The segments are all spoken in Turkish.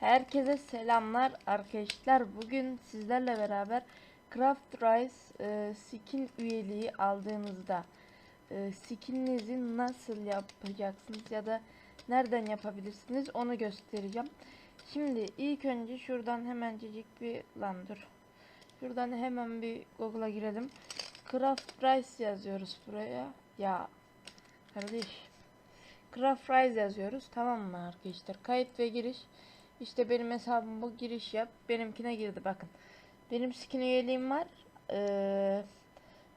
Herkese selamlar arkadaşlar. Bugün sizlerle beraber Craft Rice e, skin üyeliği aldığınızda e, skininizi nasıl yapacaksınız ya da nereden yapabilirsiniz onu göstereceğim. Şimdi ilk önce şuradan hemencecik bir lan dur. Şuradan hemen bir Google'a girelim. Craft Rice yazıyoruz buraya. Ya kardeş. Craft Rice yazıyoruz. Tamam mı arkadaşlar? Kayıt ve giriş. İşte benim hesabım bu giriş yap. Benimkine girdi bakın. Benim skin üyeliğim var. Ee,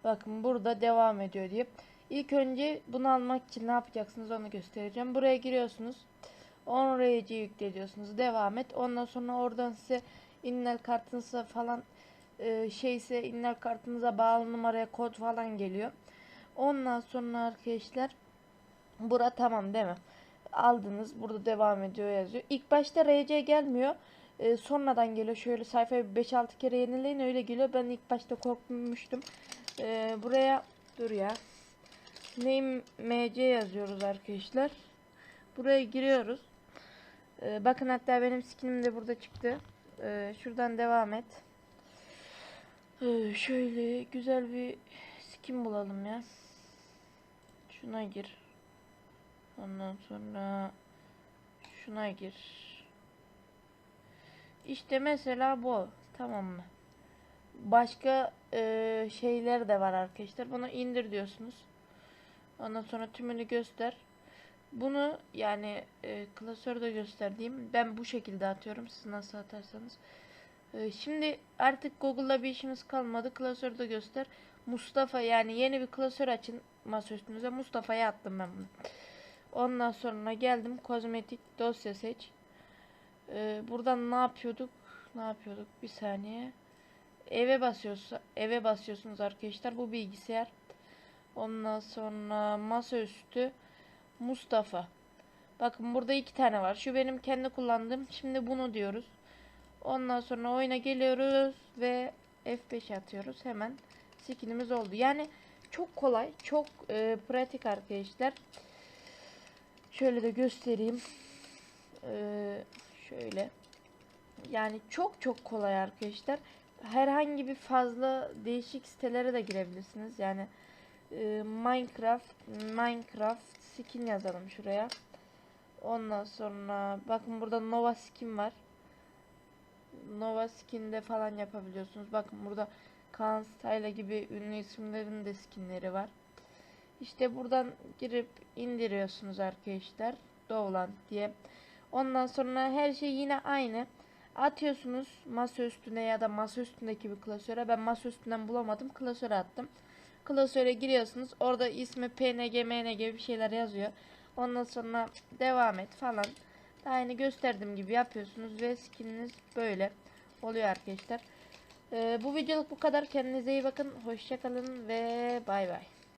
bakın burada devam ediyor diye. İlk önce bunu almak için ne yapacaksınız onu göstereceğim. Buraya giriyorsunuz. 10 RC yükleniyorsunuz. Devam et. Ondan sonra oradan size inler kartınıza falan e, şeyse inler kartınıza bağlı numaraya kod falan geliyor. Ondan sonra arkadaşlar bura tamam değil mi? Aldınız. Burada devam ediyor yazıyor. İlk başta RC gelmiyor. Ee, sonradan geliyor. Şöyle sayfayı 5-6 kere yenileyin öyle geliyor. Ben ilk başta korkmuştum. Ee, buraya dur ya. Name MC yazıyoruz arkadaşlar. Buraya giriyoruz. Ee, bakın hatta benim skinim de burada çıktı. Ee, şuradan devam et. Ee, şöyle güzel bir skin bulalım ya. Şuna gir. Ondan sonra şuna gir. İşte mesela bu. Tamam mı? Başka e, şeyler de var arkadaşlar. Bunu indir diyorsunuz. Ondan sonra tümünü göster. Bunu yani e, klasörde gösterdiğim ben bu şekilde atıyorum. Siz nasıl atarsanız. E, şimdi artık Google'da bir işimiz kalmadı. Klasörde göster. Mustafa yani yeni bir klasör açın masa üstünüze. Mustafa'ya attım ben bunu. Ondan sonra geldim kozmetik dosya seç. Ee, buradan ne yapıyorduk? Ne yapıyorduk? Bir saniye. Eve basıyorsa eve basıyorsunuz arkadaşlar. Bu bilgisayar. Ondan sonra masaüstü Mustafa. Bakın burada iki tane var. Şu benim kendi kullandığım. Şimdi bunu diyoruz. Ondan sonra oyuna geliyoruz ve F5 atıyoruz. Hemen skinimiz oldu. Yani çok kolay, çok e, pratik arkadaşlar. Şöyle de göstereyim. Ee, şöyle. Yani çok çok kolay arkadaşlar. Herhangi bir fazla değişik sitelere de girebilirsiniz. Yani e, Minecraft, Minecraft skin yazalım şuraya. Ondan sonra bakın burada Nova skin var. Nova skin'de falan yapabiliyorsunuz. Bakın burada Kaan Style gibi ünlü isimlerin de skinleri var. İşte buradan girip indiriyorsunuz arkadaşlar. Doğulan diye. Ondan sonra her şey yine aynı. Atıyorsunuz masa üstüne ya da masa üstündeki bir klasöre. Ben masa üstünden bulamadım. Klasöre attım. Klasöre giriyorsunuz. Orada ismi PNG, MNG bir şeyler yazıyor. Ondan sonra devam et falan. Aynı gösterdiğim gibi yapıyorsunuz ve skininiz böyle oluyor arkadaşlar. Ee, bu videoluk bu kadar. Kendinize iyi bakın. Hoşçakalın ve bay bay.